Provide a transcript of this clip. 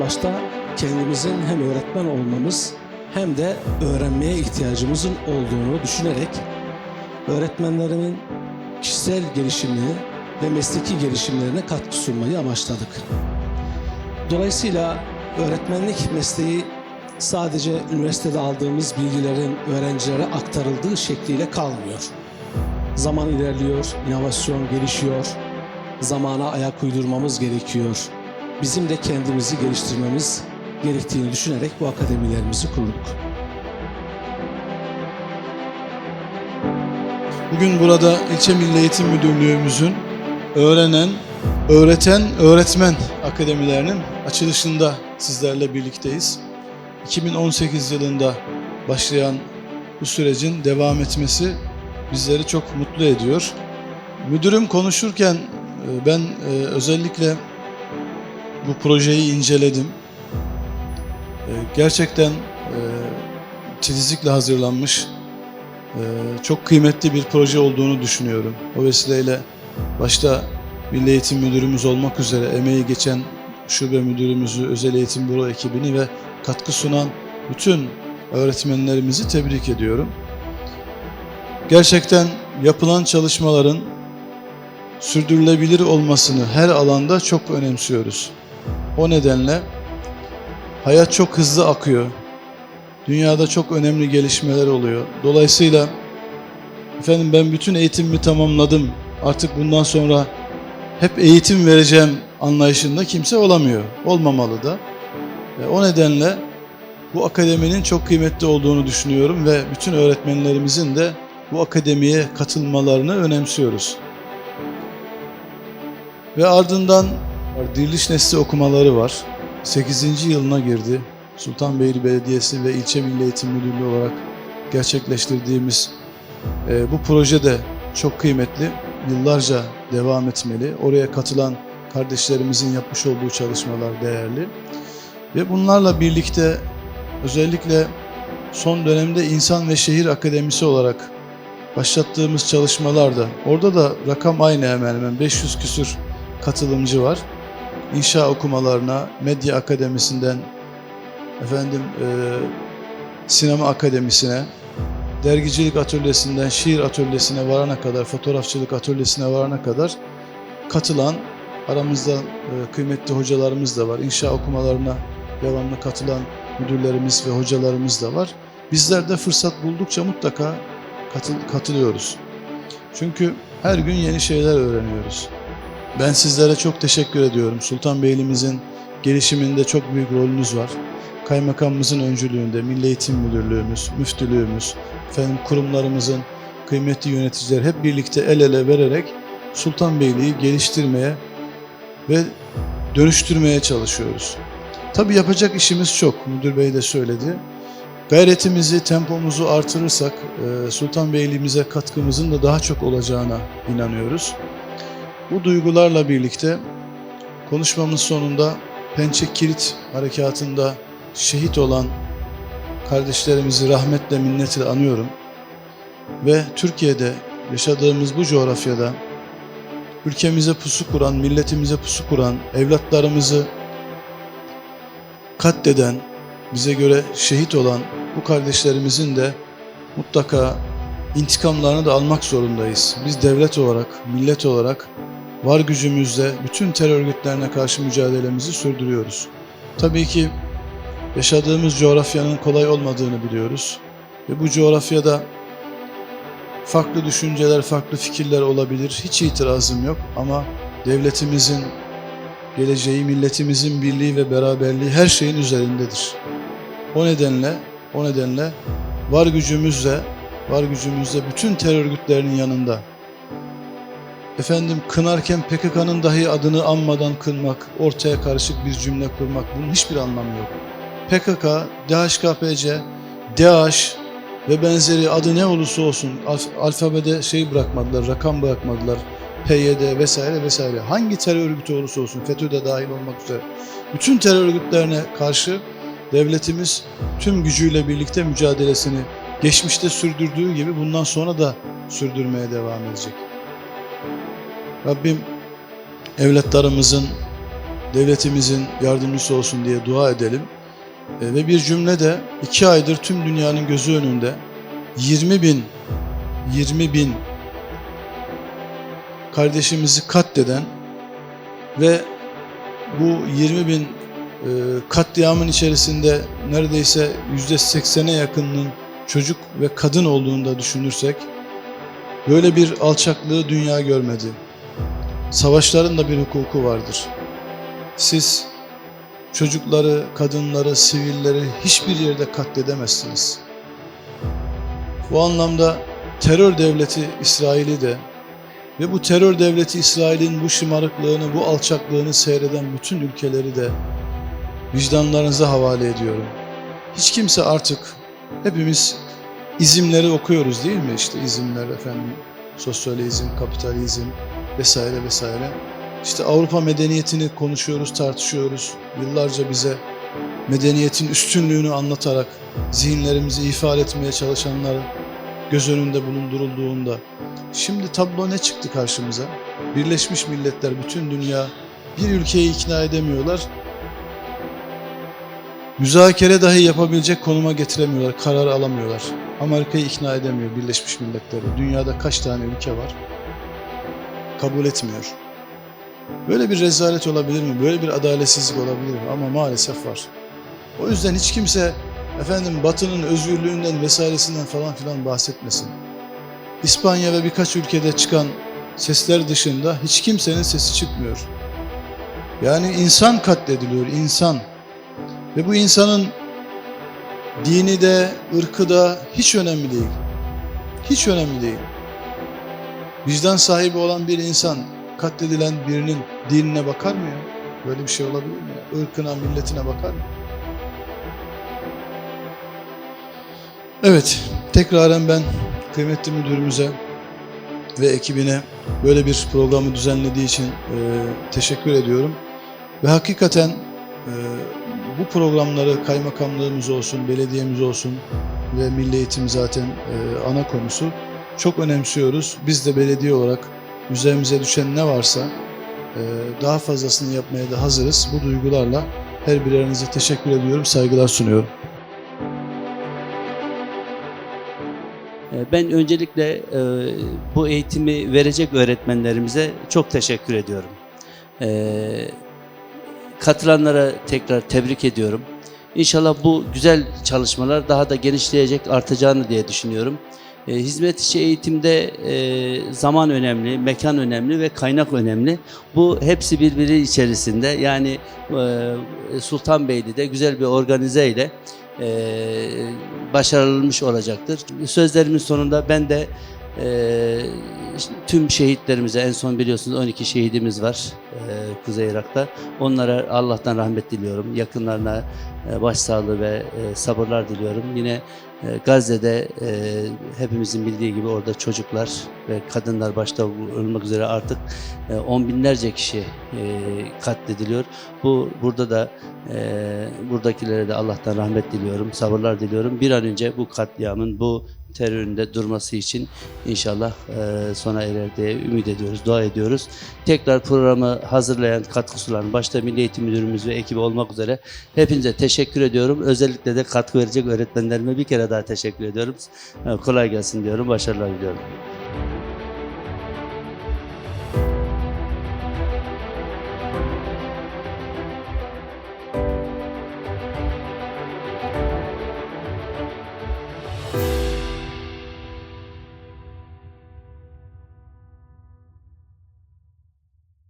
başta kendimizin hem öğretmen olmamız hem de öğrenmeye ihtiyacımızın olduğunu düşünerek öğretmenlerimin kişisel gelişimini ve mesleki gelişimlerine katkı sunmayı amaçladık. Dolayısıyla öğretmenlik mesleği sadece üniversitede aldığımız bilgilerin öğrencilere aktarıldığı şekliyle kalmıyor. Zaman ilerliyor, inovasyon gelişiyor, zamana ayak uydurmamız gerekiyor. Bizim de kendimizi geliştirmemiz gerektiğini düşünerek bu akademilerimizi kurduk. Bugün burada İlçe Milli Eğitim Müdürlüğümüzün öğrenen, öğreten, öğretmen akademilerinin açılışında sizlerle birlikteyiz. 2018 yılında başlayan bu sürecin devam etmesi bizleri çok mutlu ediyor. Müdürüm konuşurken e, ben e, özellikle bu projeyi inceledim. E, Gerçekten e, titizlikle hazırlanmış, e, çok kıymetli bir proje olduğunu düşünüyorum. O vesileyle başta Milli Eğitim Müdürümüz olmak üzere emeği geçen şube müdürümüzü, özel eğitim büro ekibini ve katkı sunan bütün öğretmenlerimizi tebrik ediyorum. Gerçekten yapılan çalışmaların sürdürülebilir olmasını her alanda çok önemsiyoruz. O nedenle hayat çok hızlı akıyor. Dünyada çok önemli gelişmeler oluyor. Dolayısıyla efendim ben bütün eğitimimi tamamladım. Artık bundan sonra hep eğitim vereceğim anlayışında kimse olamıyor. Olmamalı da. E, O nedenle bu akademinin çok kıymetli olduğunu düşünüyorum ve bütün öğretmenlerimizin de bu akademiye katılmalarını önemsiyoruz. Ve ardından diriliş nesli okumaları var. 8. yılına girdi. Sultanbeyli Belediyesi ve İlçe Milli Eğitim Müdürlüğü olarak gerçekleştirdiğimiz e, bu proje de çok kıymetli. Yıllarca devam etmeli. Oraya katılan kardeşlerimizin yapmış olduğu çalışmalar değerli. Ve bunlarla birlikte özellikle son dönemde İnsan ve Şehir Akademisi olarak başlattığımız çalışmalarda orada da rakam aynı hemen hemen 500 küsür katılımcı var. İnşa okumalarına, medya akademisinden efendim e, sinema akademisine, dergicilik atölyesinden şiir atölyesine varana kadar, fotoğrafçılık atölyesine varana kadar katılan aramızda e, kıymetli hocalarımız da var. İnşa okumalarına devamlı katılan müdürlerimiz ve hocalarımız da var. Bizler de fırsat buldukça mutlaka katıl, katılıyoruz. Çünkü her gün yeni şeyler öğreniyoruz. Ben sizlere çok teşekkür ediyorum. Sultanbeyli'mizin gelişiminde çok büyük rolünüz var. Kaymakamımızın öncülüğünde Milli Eğitim Müdürlüğümüz, müftülüğümüz, efendim kurumlarımızın kıymetli yöneticiler hep birlikte el ele vererek Sultanbeyli'yi geliştirmeye ve dönüştürmeye çalışıyoruz. Tabii yapacak işimiz çok. Müdür Bey de söyledi. Gayretimizi, tempomuzu artırırsak e, Sultanbeyli'mize katkımızın da daha çok olacağına inanıyoruz. Bu duygularla birlikte konuşmamın sonunda Pençe Kilit Harekatı'nda şehit olan kardeşlerimizi rahmetle minnetle anıyorum. Ve Türkiye'de yaşadığımız bu coğrafyada ülkemize pusu kuran, milletimize pusu kuran, evlatlarımızı katleden, bize göre şehit olan bu kardeşlerimizin de mutlaka intikamlarını da almak zorundayız. Biz devlet olarak, millet olarak var gücümüzle bütün terör örgütlerine karşı mücadelemizi sürdürüyoruz. Tabii ki yaşadığımız coğrafyanın kolay olmadığını biliyoruz. Ve bu coğrafyada farklı düşünceler, farklı fikirler olabilir. Hiç itirazım yok ama devletimizin geleceği, milletimizin birliği ve beraberliği her şeyin üzerindedir. O nedenle, o nedenle var gücümüzle, var gücümüzle bütün terör örgütlerinin yanında efendim kınarken PKK'nın dahi adını anmadan kınmak, ortaya karışık bir cümle kurmak bunun hiçbir anlamı yok. PKK, DHKPC, DAEŞ ve benzeri adı ne olursa olsun alf- alfabede şey bırakmadılar, rakam bırakmadılar. PYD vesaire vesaire. Hangi terör örgütü olursa olsun, FETÖ'de dahil olmak üzere. Bütün terör örgütlerine karşı devletimiz tüm gücüyle birlikte mücadelesini geçmişte sürdürdüğü gibi bundan sonra da sürdürmeye devam edecek. Rabbim evlatlarımızın devletimizin yardımcısı olsun diye dua edelim. E, ve bir cümle de iki aydır tüm dünyanın gözü önünde 20 bin 20 bin kardeşimizi katleden ve bu 20 bin e, katliamın içerisinde neredeyse yüzde 80'e yakınının çocuk ve kadın olduğunu da düşünürsek böyle bir alçaklığı dünya görmedi. Savaşların da bir hukuku vardır. Siz çocukları, kadınları, sivilleri hiçbir yerde katledemezsiniz. Bu anlamda terör devleti İsrail'i de ve bu terör devleti İsrail'in bu şımarıklığını, bu alçaklığını seyreden bütün ülkeleri de vicdanlarınıza havale ediyorum. Hiç kimse artık hepimiz izimleri okuyoruz değil mi? İşte izimler efendim, sosyalizm, kapitalizm vesaire vesaire. İşte Avrupa medeniyetini konuşuyoruz, tartışıyoruz. Yıllarca bize medeniyetin üstünlüğünü anlatarak zihinlerimizi ifade etmeye çalışanlar göz önünde bulundurulduğunda şimdi tablo ne çıktı karşımıza? Birleşmiş Milletler bütün dünya bir ülkeyi ikna edemiyorlar. Müzakere dahi yapabilecek konuma getiremiyorlar, karar alamıyorlar. Amerika'yı ikna edemiyor Birleşmiş Milletleri. Dünyada kaç tane ülke var? Kabul etmiyor. Böyle bir rezalet olabilir mi? Böyle bir adaletsizlik olabilir mi? Ama maalesef var. O yüzden hiç kimse efendim Batı'nın özgürlüğünden vesairesinden falan filan bahsetmesin. İspanya ve birkaç ülkede çıkan sesler dışında hiç kimsenin sesi çıkmıyor. Yani insan katlediliyor, insan. Ve bu insanın dini de, ırkı da hiç önemli değil. Hiç önemli değil. Vicdan sahibi olan bir insan katledilen birinin dinine bakar mı ya? Böyle bir şey olabilir mi? Irkına, milletine bakar mı? Evet, tekraren ben kıymetli müdürümüze ve ekibine böyle bir programı düzenlediği için e, teşekkür ediyorum. Ve hakikaten e, bu programları kaymakamlığımız olsun, belediyemiz olsun ve milli eğitim zaten e, ana konusu çok önemsiyoruz. Biz de belediye olarak üzerimize düşen ne varsa e, daha fazlasını yapmaya da hazırız. Bu duygularla her birerinize teşekkür ediyorum, saygılar sunuyorum. E, Ben öncelikle e, bu eğitimi verecek öğretmenlerimize çok teşekkür ediyorum. Katılanlara tekrar tebrik ediyorum. İnşallah bu güzel çalışmalar daha da genişleyecek, artacağını diye düşünüyorum. E, Hizmet içi eğitimde e, zaman önemli, mekan önemli ve kaynak önemli. Bu hepsi birbiri içerisinde. Yani e, Sultanbeyli'de güzel bir organize ile e, başarılmış olacaktır. Sözlerimin sonunda ben de e, tüm şehitlerimize en son biliyorsunuz 12 şehidimiz var e, Kuzey Irak'ta. Onlara Allah'tan rahmet diliyorum. Yakınlarına e, başsağlığı ve e, sabırlar diliyorum. Yine e, Gazze'de e, hepimizin bildiği gibi orada çocuklar ve kadınlar başta olmak üzere artık e, on binlerce kişi e, katlediliyor. Bu burada da e, buradakilere de Allah'tan rahmet diliyorum, sabırlar diliyorum. Bir an önce bu katliamın, bu terörün de durması için inşallah e, sona erer diye ümit ediyoruz, dua ediyoruz. Tekrar programı hazırlayan, katkı sunan başta Milli Eğitim Müdürümüz ve ekibi olmak üzere hepinize teşekkür ediyorum. Özellikle de katkı verecek öğretmenlerime bir kere daha teşekkür ediyorum. E, kolay gelsin diyorum, başarılar diliyorum.